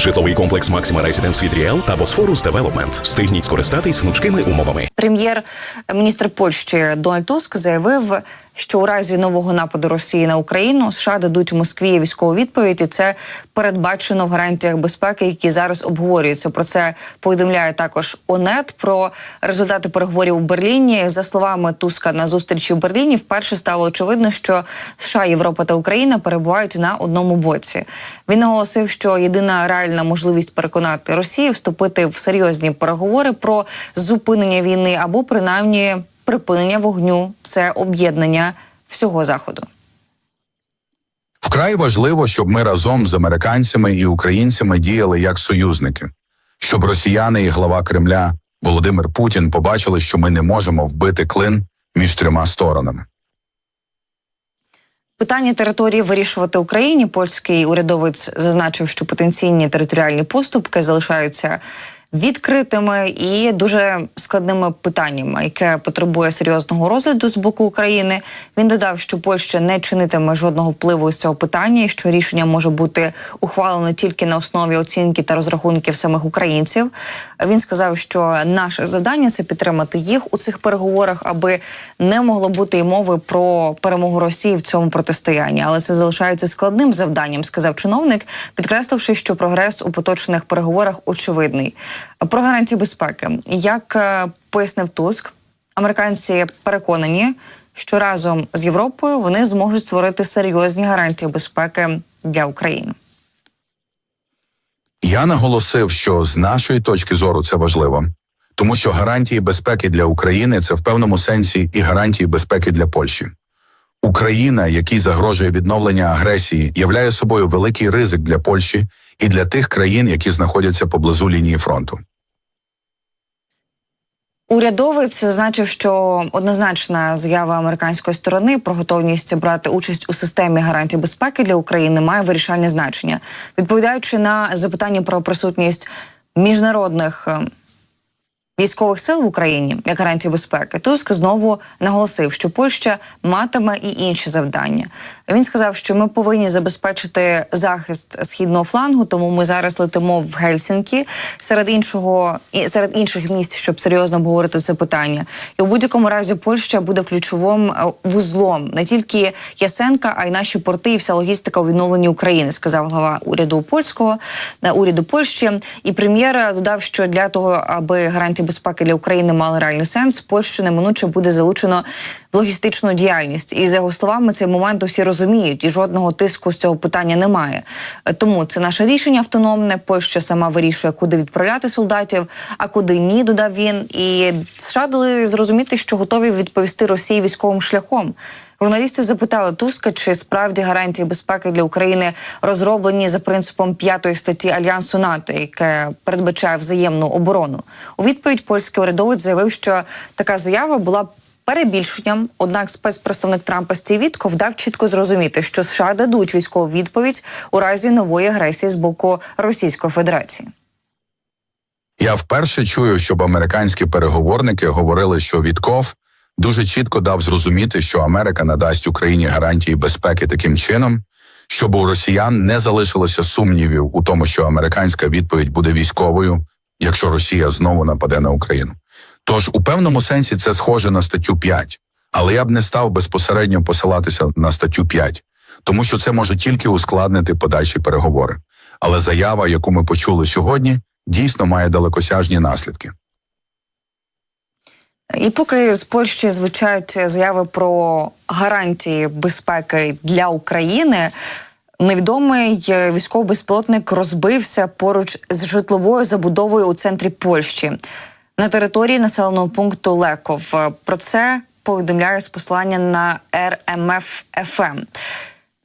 Житловий комплекс Максима Residence від Ріел та Босфорус Девелопмент. Встигніть скористатись гнучкими умовами. Прем'єр-міністр Польщі Дональд Туск заявив, що у разі нового нападу Росії на Україну США дадуть Москві військову відповідь, і це передбачено в гарантіях безпеки, які зараз обговорюються. Про це повідомляє також ОНЕТ. Про результати переговорів у Берліні. За словами Туска на зустрічі в Берліні, вперше стало очевидно, що США, Європа та Україна перебувають на одному боці. Він наголосив, що єдина реальна можливість переконати Росію вступити в серйозні переговори про зупинення війни або принаймні припинення вогню це об'єднання всього заходу. Вкрай важливо, щоб ми разом з американцями і українцями діяли як союзники, щоб росіяни і глава Кремля Володимир Путін побачили, що ми не можемо вбити клин між трьома сторонами. Питання території вирішувати Україні. Польський урядовець зазначив, що потенційні територіальні поступки залишаються відкритими і дуже складними питаннями, яке потребує серйозного розгляду з боку України. Він додав, що Польща не чинитиме жодного впливу з цього питання, і що рішення може бути ухвалено тільки на основі оцінки та розрахунків самих українців. Він сказав, що наше завдання це підтримати їх у цих переговорах, аби не могло бути і мови про перемогу Росії в цьому протистоянні. Але це залишається складним завданням, сказав чиновник, підкресливши, що прогрес у поточних переговорах очевидний. Про гарантії безпеки, як е, пояснив Туск, американці переконані, що разом з Європою вони зможуть створити серйозні гарантії безпеки для України. Я наголосив, що з нашої точки зору це важливо, тому що гарантії безпеки для України це в певному сенсі і гарантії безпеки для Польщі. Україна, якій загрожує відновлення агресії, являє собою великий ризик для Польщі і для тих країн, які знаходяться поблизу лінії фронту. Урядовець зазначив, що однозначна заява американської сторони про готовність брати участь у системі гарантій безпеки для України має вирішальне значення, відповідаючи на запитання про присутність міжнародних. Військових сил в Україні як гарантії безпеки Туск знову наголосив, що Польща матиме і інші завдання. Він сказав, що ми повинні забезпечити захист східного флангу, тому ми зараз летимо в Гельсінкі серед іншого і серед інших місць, щоб серйозно обговорити це питання. І у будь-якому разі Польща буде ключовим е, вузлом не тільки Ясенка, а й наші порти і вся логістика у відновленні України, сказав глава уряду польського е, уряду Польщі. І прем'єр додав, що для того, аби гарантії безпеки для України мали реальний сенс, Польщу неминуче буде залучено логістичну діяльність. І за його словами, цей момент усі розуміють, і жодного тиску з цього питання немає. Тому це наше рішення автономне. Польща сама вирішує, куди відправляти солдатів, а куди ні, додав він. І США дали зрозуміти, що готові відповісти Росії військовим шляхом. Журналісти запитали Туска, чи справді гарантії безпеки для України розроблені за принципом п'ятої статті альянсу НАТО, яке передбачає взаємну оборону. У відповідь польський урядовець заявив, що така заява була перебільшенням. Однак спецпредставник Трампа Стів Вітков дав чітко зрозуміти, що США дадуть військову відповідь у разі нової агресії з боку Російської Федерації. Я вперше чую, щоб американські переговорники говорили, що Вітков дуже чітко дав зрозуміти, що Америка надасть Україні гарантії безпеки таким чином, щоб у росіян не залишилося сумнівів у тому, що американська відповідь буде військовою, якщо Росія знову нападе на Україну. Тож у певному сенсі це схоже на статтю 5, але я б не став безпосередньо посилатися на статтю 5, тому що це може тільки ускладнити подальші переговори. Але заява, яку ми почули сьогодні, дійсно має далекосяжні наслідки. І поки з Польщі звучають заяви про гарантії безпеки для України. Невідомий військовий безпілотник розбився поруч з житловою забудовою у центрі Польщі на території населеного пункту Леков. Е, Про це повідомляє з послання на РМФ ФМ.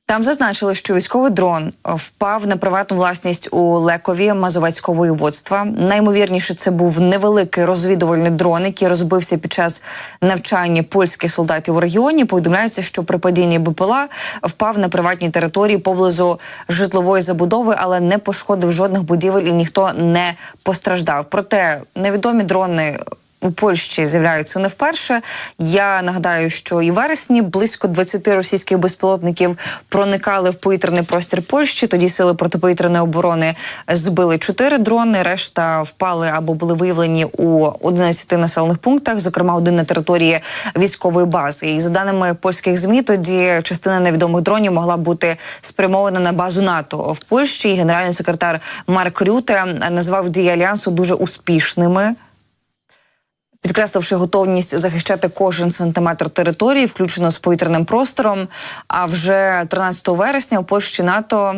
Там зазначили, що військовий дрон е, впав на приватну власність у Лекові Мазовецького воєводства. Наймовірніше, це був невеликий розвідувальний дрон, який розбився під час навчання польських солдатів у регіоні. Повідомляється, що при падінні БПЛА впав на приватній території поблизу житлової забудови, але не пошкодив жодних будівель і ніхто не постраждав. Проте невідомі дрони у Польщі з'являються не вперше. Я нагадаю, що і вересні близько 20 російських безпілотників проникали в повітряний простір Польщі. Тоді сили протиповітряної оборони збили 4 дрони. Решта впали або були виявлені у 11 населених пунктах, зокрема один на території військової бази. І за даними польських змі, тоді частина невідомих дронів могла бути спрямована на базу НАТО в Польщі. І генеральний секретар Марк Рюте назвав дії альянсу дуже успішними підкресливши готовність захищати кожен сантиметр території, включно з повітряним простором. А вже 13 вересня у Польщі НАТО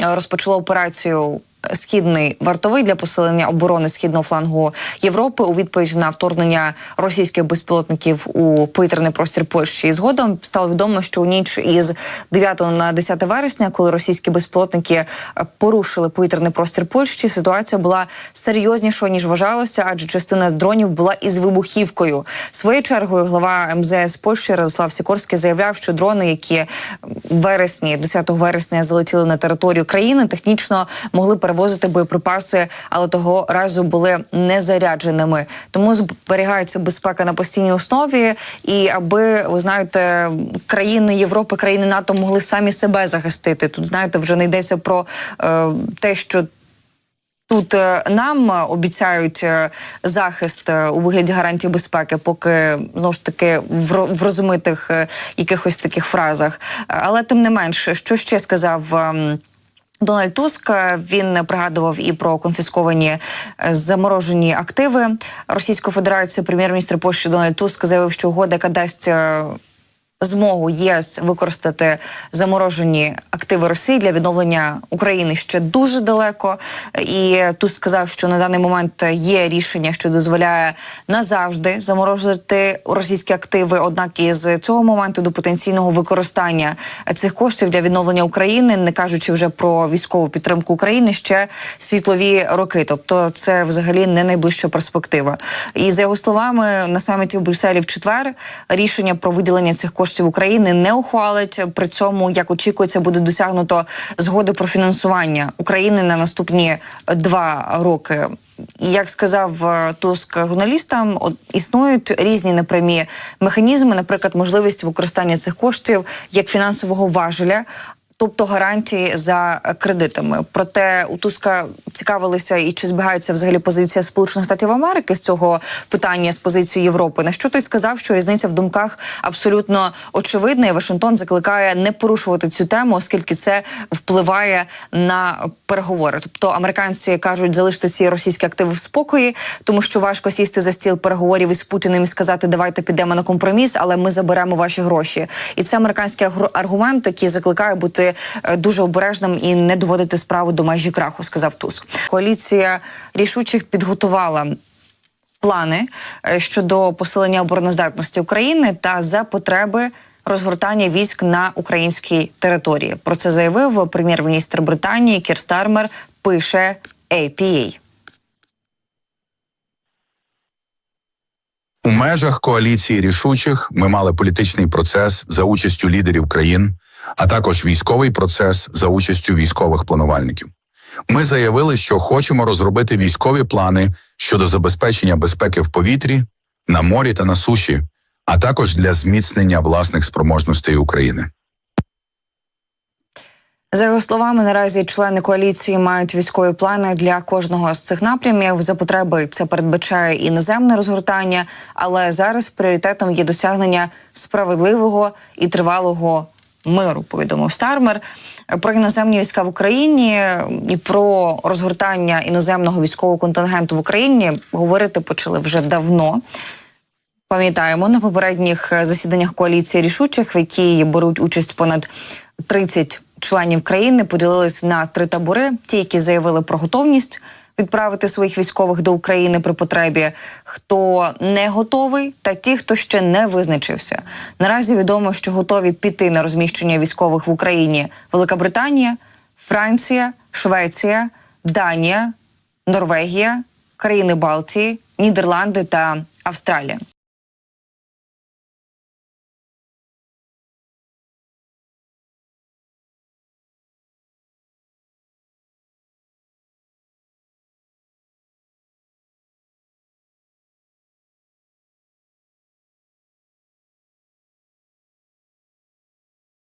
е, розпочало операцію. Східний вартовий для посилення оборони східного флангу Європи у відповідь на вторгнення російських безпілотників у повітряний простір Польщі. І згодом стало відомо, що у ніч із 9 на 10 вересня, коли російські безпілотники порушили повітряний простір Польщі, ситуація була серйознішою ніж вважалося, адже частина дронів була із вибухівкою. Своєю чергою глава МЗС Польщі Радослав Сікорський заявляв, що дрони, які вересні, 10 вересня, залетіли на територію країни, технічно могли перевозити боєприпаси, але того разу були не зарядженими. Тому зберігається безпека на постійній основі. І аби ви знаєте, країни Європи, країни НАТО могли самі себе захистити. Тут знаєте, вже не йдеться про е, те, що. Тут е, нам обіцяють е, захист е, у вигляді гарантії безпеки, поки знову ж таки в ро- розумитих якихось таких фразах. Але тим не менше, що ще сказав. Дональд Туск він пригадував і про конфісковані е, заморожені активи Російської Федерації. Прем'єр-міністр Польщі Дональд Туск заявив, що угода, яка дасть е, змогу ЄС використати заморожені активи Росії для відновлення України ще дуже далеко. І тут сказав, що на даний момент є рішення, що дозволяє назавжди заморозити російські активи. Однак із цього моменту до потенційного використання цих коштів для відновлення України, не кажучи вже про військову підтримку України, ще світлові роки. Тобто, це взагалі не найближча перспектива. І за його словами, на саміті в Брюсселі в четвер рішення про виділення цих коштів України не ухвалить. При цьому, як очікується, буде досягнуто згоди про фінансування України на наступні два роки. Як сказав е, Туск журналістам, от, існують різні непрямі механізми, наприклад, можливість використання цих коштів як фінансового важеля. Тобто гарантії за кредитами. Проте у Туска цікавилися і чи збігається взагалі позиція Сполучених Штатів Америки з цього питання з позицією Європи. На що той сказав, що різниця в думках абсолютно очевидна, і Вашингтон закликає не порушувати цю тему, оскільки це впливає на переговори. Тобто американці кажуть, залиште ці російські активи в спокої, тому що важко сісти за стіл переговорів із Путіним і сказати, давайте підемо на компроміс, але ми заберемо ваші гроші. І це американський аргумент, який закликає бути е, дуже обережним і не доводити справу до межі краху, сказав Туск. Коаліція рішучих підготувала плани е, щодо посилення обороноздатності України та за потреби. Розгортання військ на українській території про це заявив прем'єр-міністр Британії Кір Стармер. Пише APA. У межах коаліції рішучих ми мали політичний процес за участю лідерів країн, а також військовий процес за участю військових планувальників. Ми заявили, що хочемо розробити військові плани щодо забезпечення безпеки в повітрі, на морі та на суші, а також для зміцнення власних спроможностей України. За його словами, наразі члени коаліції мають військові плани для кожного з цих напрямів. За потреби це передбачає іноземне розгортання, але зараз пріоритетом є досягнення справедливого і тривалого миру. Повідомив Стармер про іноземні війська в Україні і про розгортання іноземного військового контингенту в Україні говорити почали вже давно. Пам'ятаємо на попередніх е, засіданнях коаліції рішучих, в якій беруть участь понад 30 членів країни, поділились на три табори: ті, які заявили про готовність відправити своїх військових до України при потребі, хто не готовий, та ті, хто ще не визначився. Наразі відомо, що готові піти на розміщення військових в Україні Велика Британія, Франція, Швеція, Данія, Норвегія, країни Балтії, Нідерланди та Австралія.